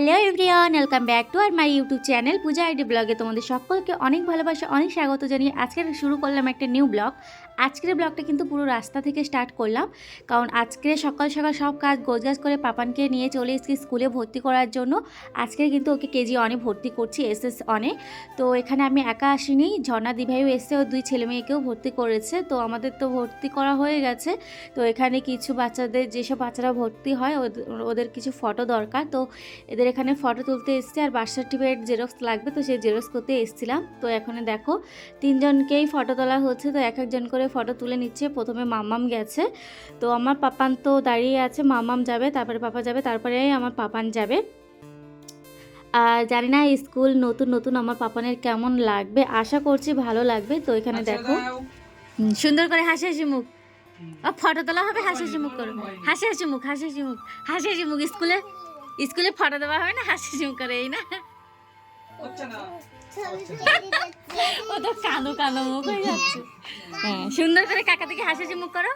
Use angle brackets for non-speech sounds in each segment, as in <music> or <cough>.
Hello everyone, welcome back to our my YouTube channel Puja ID ব্লগে তোমাদের সকলকে অনেক ভালোবাসা, অনেক স্বাগত জানিয়ে আজকে শুরু করলাম একটা নিউ ব্লগ। আজকের ব্লগটা কিন্তু পুরো রাস্তা থেকে স্টার্ট করলাম। কারণ আজকে সকাল সকাল সব কাজ গোজগাজ করে পাপানকে নিয়ে চলে এসেছি স্কুলে ভর্তি করার জন্য। আজকে কিন্তু ওকে কেজি অনে ভর্তি করছি এস এস অনে তো এখানে আমি একা আসিনি, ঝর্ণা দিভাইও এসে ও দুই ছেলে মেয়েকেও ভর্তি করেছে। তো আমাদের তো ভর্তি করা হয়ে গেছে। তো এখানে কিছু বাচ্চাদের, যেসব বাচ্চারা ভর্তি হয় ওদের- কিছু ফটো দরকার। তো এদের এখানে ফটো তুলতে এসছে, আর বার্থ সার্টিফিকেট জেরক্স লাগবে, তো সেই জেরক্স করতে এসেছিলাম। তো এখানে দেখো, তিনজনকেই ফটো তোলা হচ্ছে, তো এক একজন করে ফটো তুলে নিচ্ছে। প্রথমে মামাম গেছে। তো আমার পাপান তো দাঁড়িয়ে আছে মামাম যাবে তারপরে পাপা যাবে তারপরে আমার পাপান যাবে। আর জানি না স্কুল নতুন নতুন আমার পাপানের কেমন লাগবে। আশা করছি ভালো লাগবে। তো এখানে দেখো। সুন্দর করে হাসি হাসি মুখ। ফটো তোলা হবে হাসি হাসি মুখ করো হাসি হাসি মুখ হাসি হাসি মুখ হাসি হাসি মুখ। স্কুলে স্কুলে ফটো দেওয়া হয় না হাসি হাসি মুখ করে এই না? ও তো কানো কানো মুখ হয়ে যাচ্ছে। হ্যাঁ। সুন্দর করে কাকা থেকে হাসি হাসি মুখ করো।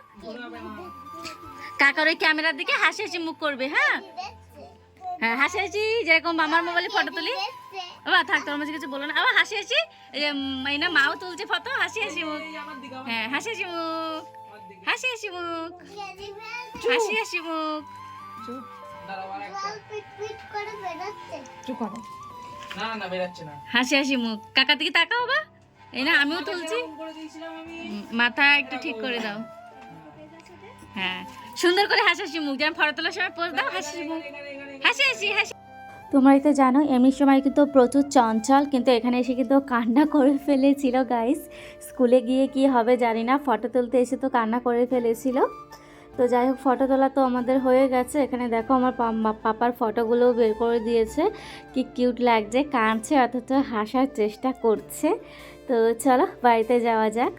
কাকার ওই ক্যামেরার দিকে হাসি হাসি মুখ করবে হ্যাঁ? হ্যাঁ হাসি হাসি যেরকম আমার মোবাইলে ফটো তুলি। বাবা থাক তোর মাঝে কিছু বলো না। আবার হাসি হাসি এই না মাও তুলছে ফটো হাসি হাসি মুখ। হ্যাঁ হাসি হাসি মুখ। হাসি হাসি মুখ। হাসি হাসি মুখ। না না বেরাচ্ছে না। হাসি হাসি মুখ। কাকা দিকে তাকাও বা। এই না আমিও তুলছি। মাথা একটু ঠিক করে দাও। হ্যাঁ। সুন্দর করে হাসি হাসি মুখ। যেমন ফটো তোলার সময় পোজ দাও হাসি হাসি মুখ। হাসি হাসি হাসি। তোমরাই তো জানো এমনি সময় কিন্তু প্রচুর চঞ্চল কিন্তু এখানে এসে কিন্তু কান্না করে ফেলেছিল গাইস স্কুলে গিয়ে কি হবে জানি না ফটো তুলতে এসে তো কান্না করে ফেলেছিল। তো যাই হোক ফটো তোলা তো আমাদের হয়ে গেছে। এখানে দেখো আমার পাপার ফটোগুলোও বের করে দিয়েছে। কি কিউট লাগছে, কাঁদছে, অথচ হাসার চেষ্টা করছে। তো চলো, বাড়িতে যাওয়া যাক।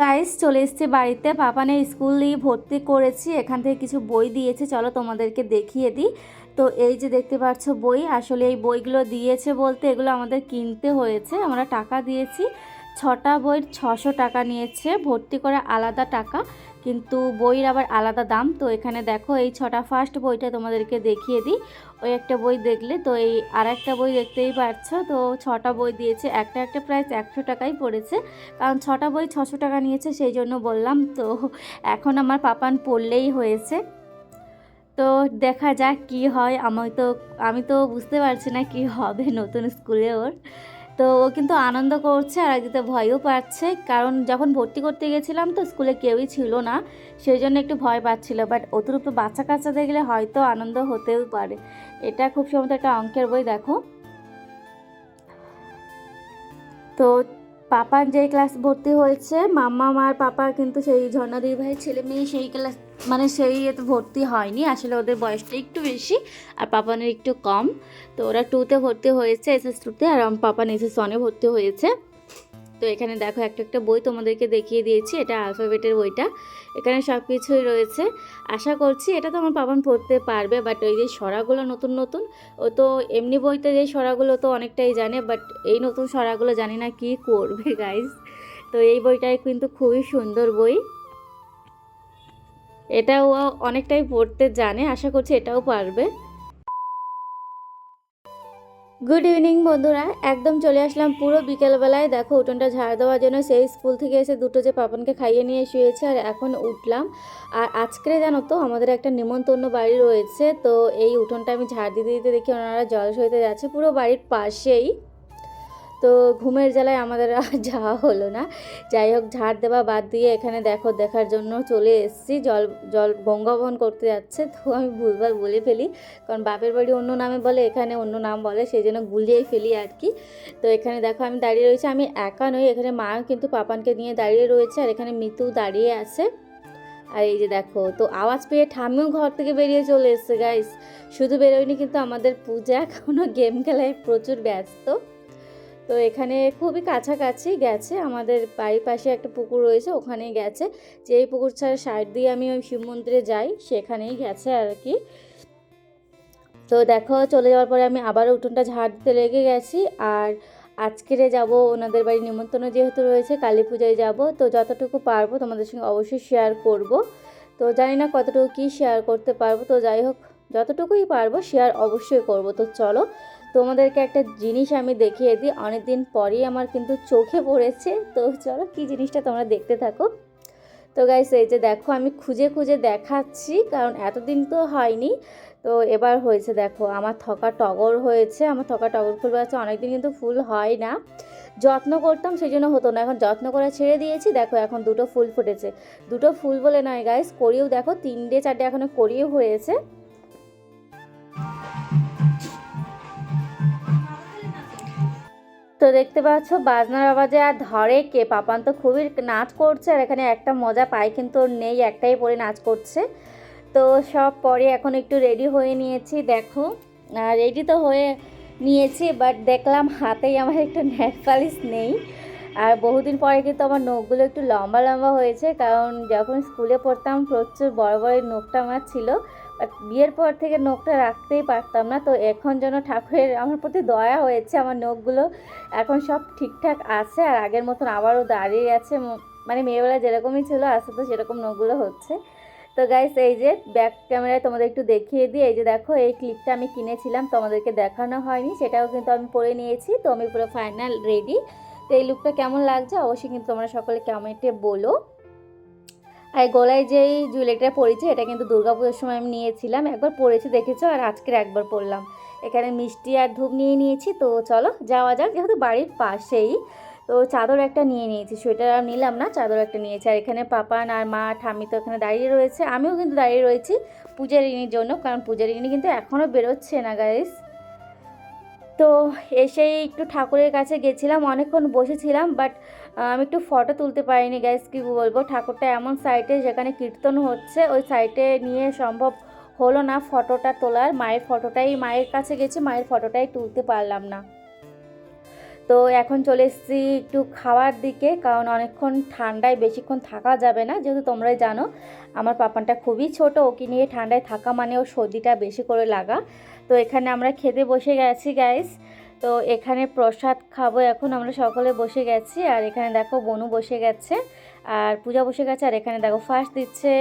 গাইস চলে এসছে বাড়িতে। পাপানে স্কুল দিয়ে ভর্তি করেছি। এখান থেকে কিছু বই দিয়েছে। চলো তোমাদেরকে দেখিয়ে দিই। তো এই যে দেখতে পাচ্ছ বই, আসলে এই বইগুলো দিয়েছে বলতে এগুলো আমাদের কিনতে হয়েছে। আমরা টাকা দিয়েছি। ছটা বইয়ের ছশো টাকা নিয়েছে, ভর্তি করে আলাদা টাকা, কিন্তু বইয়ের আবার আলাদা দাম। তো এখানে দেখো, এই ছটা ফার্স্ট বইটা তোমাদেরকে দেখিয়ে দিই। ওই একটা বই দেখলে, তো এই আর একটা বই দেখতেই পাচ্ছ তো ছটা বই দিয়েছে, একটা একটা প্রাইস একশো টাকাই পড়েছে। কারণ ছটা বই ছশো টাকা নিয়েছে, সেই জন্য বললাম। তো এখন আমার পাপান পড়লেই হয়েছে। তো দেখা যাক কি হয়। আমি তো আমি তো বুঝতে পারছি না কি হবে নতুন স্কুলে ওর। তো ও কিন্তু আনন্দ করছে আর একদিকে ভয়ও পাচ্ছে। কারণ যখন ভর্তি করতে গেছিলাম তো স্কুলে কেউই ছিল না, সেই জন্য একটু ভয় পাচ্ছিল। বাট অতিরিক্ত বাচ্চা কাচ্চা দেখলে হয়তো আনন্দ হতেও পারে। এটা খুব সম্ভবত একটা অঙ্কের বই, দেখো। তো পাপার যে ক্লাস ভর্তি হয়েছে মাম্মা মার পাপা কিন্তু সেই ঝর্ণাদির ভাই ছেলে মেয়ে সেই ক্লাস মানে সেই এতে ভর্তি হয়নি। আসলে ওদের বয়সটা একটু বেশি আর পাপানের একটু কম। তো ওরা টুতে ভর্তি হয়েছে এস এস টুতে আর পাপান এস এস ওয়ানে ভর্তি হয়েছে। তো এখানে দেখো একটা একটা বই তোমাদেরকে দেখিয়ে দিয়েছি, এটা আলফাবেটের বইটা। এখানে সব কিছুই রয়েছে। আশা করছি এটা তো আমার পাপান পড়তে পারবে বাট ওই যে সরাগুলো নতুন নতুন, ও তো এমনি বইতে যে সরাগুলো তো অনেকটাই জানে বাট এই নতুন সরাগুলো জানি না কি করবে গাইজ তো এই বইটাই কিন্তু খুবই সুন্দর বই। এটাও অনেকটাই পড়তে জানে, আশা করছি এটাও পারবে। গুড ইভিনিং বন্ধুরা। একদম চলে আসলাম পুরো বিকেলবেলায়। দেখো, উঠোনটা ঝাড় দেওয়ার জন্য সেই স্কুল থেকে এসে দুটো যে পাপনকে খাইয়ে নিয়ে শুয়েছে আর এখন উঠলাম। আর আজকে জানো তো, আমাদের একটা নিমন্ত্রণ বাড়ি রয়েছে। তো এই উঠোনটা আমি ঝাড় দিতে দিতে দেখি ওনারা জল সইতে যাচ্ছে। পুরো বাড়ির পাশেই। তো ঘুমের জ্বালায় আমাদের আর <laughs> যাওয়া হলো না। যাই হোক, ঝাড় দেওয়া বাদ দিয়ে এখানে দেখো, দেখার জন্য চলে এসেছি। জল জল গঙ্গাবহন করতে যাচ্ছে, তো আমি ভুলভাল বলে ফেলি। কারণ বাপের বাড়ি অন্য নামে বলে, এখানে অন্য নাম বলে, সেই জন্য গুলিয়েই ফেলি আর কি। তো এখানে দেখো, আমি দাঁড়িয়ে রয়েছি। আমি একা নই, এখানে মা কিন্তু পাপানকে নিয়ে দাঁড়িয়ে রয়েছে আর এখানে মিতু দাঁড়িয়ে আছে। আর এই যে দেখো, তো আওয়াজ পেয়ে ঠামিও ঘর থেকে বেরিয়ে চলে এসছে গাইস শুধু বেরোয়নি কিন্তু আমাদের পূজা এখনও গেম খেলায় প্রচুর ব্যস্ত। তো এখানে খুবই কাছাকাছি গেছে। আমাদের বাড়ির পাশে একটা পুকুর রয়েছে, ওখানেই গেছে। যে এই পুকুর ছাড়া সাইড দিয়ে আমি ওই শিব মন্দিরে যাই, সেখানেই গেছে আর কি তো দেখো, চলে যাওয়ার পরে আমি আবার উঠোনটা ঝাড় দিতে লেগে গেছি। আর আজকেরে যাব ওনাদের বাড়ি নিমন্ত্রণ যেহেতু রয়েছে, কালী পূজায় যাব। তো যতটুকু পারব তোমাদের সঙ্গে অবশ্যই শেয়ার করব। তো জানি না কতটুকু কী শেয়ার করতে পারব। তো যাই হোক, যতটুকুই পারব শেয়ার অবশ্যই করব। তো চলো তোমাদেরকে একটা জিনিস আমি দেখিয়ে দিই। অনেক দিন পরেই আমার কিন্তু চোখে পড়েছে। তো চলো কি জিনিসটা তোমরা দেখতে থাকো। তো গাইস এই যে দেখো, আমি খুঁজে খুঁজে দেখাচ্ছি, কারণ এতদিন তো হয়নি। তো এবার হয়েছে দেখো, আমার থকা টগর হয়েছে। আমার থকা টগর ফুল আছে অনেকদিন কিন্তু ফুল হয় না। যত্ন করতাম সেই জন্য হতো না। এখন যত্ন করে ছেড়ে দিয়েছি। দেখো, এখন দুটো ফুল ফুটেছে। দুটো ফুল বলে নয় গাইস করিয়েও দেখো, তিনটে চারটে এখনও করিয়েও হয়েছে। তো দেখতে পাচ্ছ, বাজনার আওয়াজে আর ধরে কে? পাপান তো খুবই নাচ করছে আর এখানে একটা মজা পায় কিন্তু নেই, একটাই পরে নাচ করছে। তো সব পরে এখন একটু রেডি হয়ে নিয়েছি, দেখো। রেডি তো হয়ে নিয়েছি বাট দেখলাম হাতেই আমার একটু পালিশ নেই। আর বহুদিন পরে কিন্তু আমার নখগুলো একটু লম্বা লম্বা হয়েছে, কারণ যখন স্কুলে পড়তাম প্রচুর বড় বড় নখটা আমার ছিল। বিয়ের পর থেকে নখটা রাখতেই পারতাম না। তো এখন যেন ঠাকুরের আমার প্রতি দয়া হয়েছে, আমার নখগুলো এখন সব ঠিকঠাক আছে আর আগের মতন আবারও দাঁড়িয়ে আছে। মানে মেয়েবেলা যেরকমই ছিল আস্তে তো সেরকম নখগুলো হচ্ছে। তো গাইস এই যে ব্যাক ক্যামেরায় তোমাদের একটু দেখিয়ে দিই। এই যে দেখো, এই ক্লিপটা আমি কিনেছিলাম, তোমাদেরকে দেখানো হয়নি, সেটাও কিন্তু আমি পরে নিয়েছি। তো আমি পুরো ফাইনাল রেডি তো এই লুকটা কেমন লাগছে? অবশ্যই কিন্তু তোমরা সকলে কমেন্টে বলো। আর গলায় যেই জুয়েলারিটা পরেছি, এটা কিন্তু দুর্গাপুজোর সময় আমি নিয়েছিলাম। একবার পরেছি, দেখেছ? আর আজকের একবার পরলাম। এখানে মিষ্টি আর ধূপ নিয়ে নিয়েছি, তো চলো যাওয়া যাক। যেহেতু বাড়ির পাশেই, তো চাদর একটা নিয়ে নিয়েছি। সোয়েটার আর নিলাম না, চাদর একটা নিয়েছি। আর এখানে পাপান আর মা ঠাম্মি তো এখানে দাঁড়িয়ে রয়েছে। আমিও কিন্তু দাঁড়িয়ে রয়েছি পূজারিনীর জন্য, কারণ পূজারিনী কিন্তু এখনও বেরোচ্ছে না গাইস তো এসেই একটু ঠাকুরের কাছে গেছিলাম, অনেকক্ষণ বসেছিলাম বাট আমি একটু ফটো তুলতে পারিনি গ্যাস কি বলব? ঠাকুরটা এমন সাইডে যেখানে কীর্তন হচ্ছে, ওই সাইডে নিয়ে সম্ভব হলো না ফটোটা তোলার। মায়ের ফটোটাই মায়ের কাছে গেছি, মায়ের ফটোটাই তুলতে পারলাম না। তো এখন চলে এসেছি একটু খাওয়ার দিকে, কারণ অনেকক্ষণ ঠান্ডায় বেশিক্ষণ থাকা যাবে না, যেহেতু তোমরাই জানো, আমার পাপানটা খুবই ছোট, ওকে নিয়ে ঠান্ডায় থাকা মানে ওর সর্দিটা বেশি করে লাগা। তো এখানে আমরা খেতে বসে গেছি গাইস তো এখানে প্রসাদ খাব এখন, আমরা সকলে বসে গেছি। আর এখানে দেখো বনু বসে গেছে, আর পূজা বসে গেছে, আর এখানে দেখো ফার্স্ট দিচ্ছে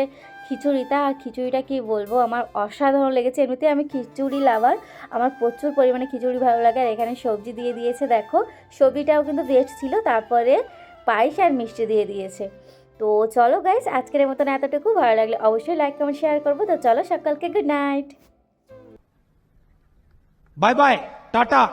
খিচুড়িটা। আর খিচুড়িটা কি বলব, আমার অসাধারণ লেগেছে। এমনিতে আমি খিচুড়ি লাভার আমার প্রচুর পরিমাণে খিচুড়ি ভালো লাগে। আর এখানে সবজি দিয়ে দিয়েছে, দেখো। সবজিটাও কিন্তু বেস্ট ছিল, তারপরে পায়েস আর মিষ্টি দিয়ে দিয়েছে। তো চলো গাইস আজকের মতন এতটুকু। ভালো লাগলে অবশ্যই লাইক কমেন্ট শেয়ার করব। তো চলো, সকালকে good night bye bye tata